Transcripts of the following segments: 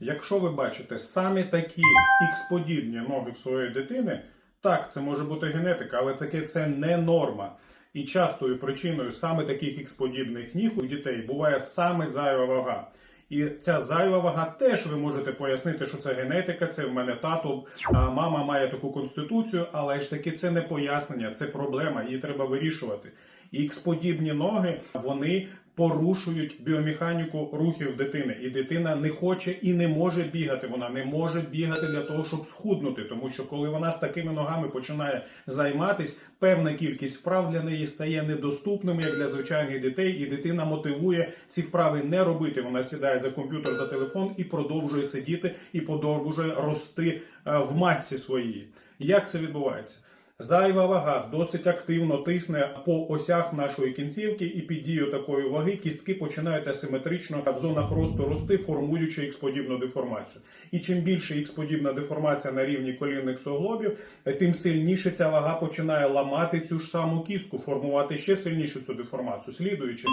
Якщо ви бачите саме такі ікс-подібні ноги в своєї дитини, так, це може бути генетика, але таке це не норма. І частою причиною саме таких ікс-подібних ніг у дітей буває саме зайва вага. І ця зайва вага теж ви можете пояснити, що це генетика, це в мене тато, а мама має таку конституцію, але ж таки це не пояснення, це проблема, її треба вирішувати. Ікс-подібні ноги вони порушують біомеханіку рухів дитини, і дитина не хоче і не може бігати. Вона не може бігати для того, щоб схуднути, тому що коли вона з такими ногами починає займатись, певна кількість вправ для неї стає недоступним як для звичайних дітей, і дитина мотивує ці вправи не робити. Вона сідає за комп'ютер, за телефон і продовжує сидіти і продовжує рости е, в масі своїй. Як це відбувається? Зайва вага досить активно тисне по осях нашої кінцівки, і під дією такої ваги кістки починають асиметрично в зонах росту рости, формуючи ікс-подібну деформацію. І чим більше ікс-подібна деформація на рівні колінних суглобів, тим сильніше ця вага починає ламати цю ж саму кістку, формувати ще сильнішу цю деформацію. Слідуючи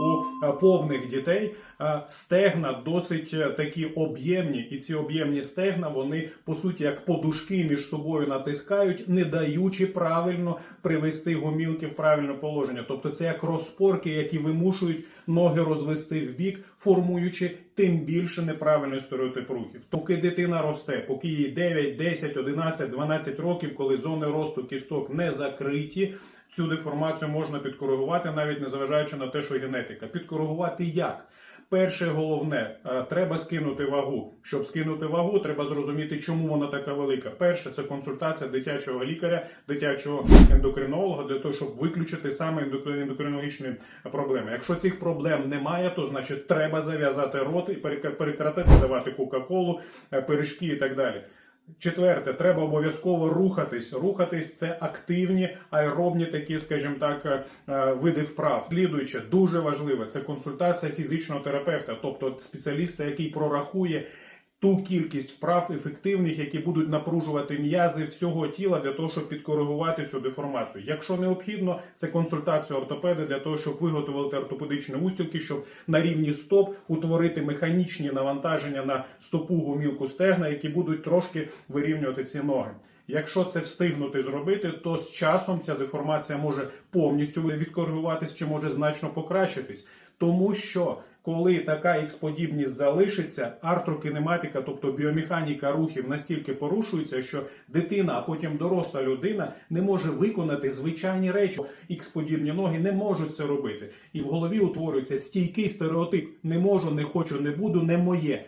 у повних дітей е, стегна досить е, такі об'ємні, і ці об'ємні стегна вони по суті як подушки між собою натискають, не даючи правильно привести гомілки в правильне положення. Тобто це як розпорки, які вимушують ноги розвести в бік, формуючи тим більше неправильний стереотип рухів. Поки дитина росте, поки їй 9, 10, 11, 12 років, коли зони росту кісток не закриті. Цю деформацію можна підкоригувати, навіть незважаючи на те, що генетика. Підкоригувати як? Перше головне, е, треба скинути вагу. Щоб скинути вагу, треба зрозуміти, чому вона така велика. Перше це консультація дитячого лікаря, дитячого ендокринолога для того, щоб виключити саме ендокрин- ендокринологічні проблеми. Якщо цих проблем немає, то значить треба зав'язати рот і перекратити давати кока-колу, е, пиріжки і так далі. Четверте, треба обов'язково рухатись. Рухатись це активні аеробні такі, скажімо так, е, е, види вправ. Слідуюче, дуже важливе це консультація фізичного терапевта, тобто спеціаліста, який прорахує. Ту кількість вправ ефективних, які будуть напружувати м'язи всього тіла для того, щоб підкоригувати цю деформацію. Якщо необхідно, це консультація ортопеда для того, щоб виготовити ортопедичні устілки, щоб на рівні стоп утворити механічні навантаження на стопу гумілку стегна, які будуть трошки вирівнювати ці ноги. Якщо це встигнути зробити, то з часом ця деформація може повністю відкоригуватись чи може значно покращитись, тому що коли така ікс-подібність залишиться, артрокінематика, тобто біомеханіка рухів настільки порушується, що дитина, а потім доросла людина не може виконати звичайні речі. Ікс-подібні ноги не можуть це робити. І в голові утворюється стійкий стереотип: не можу, не хочу, не буду, не моє.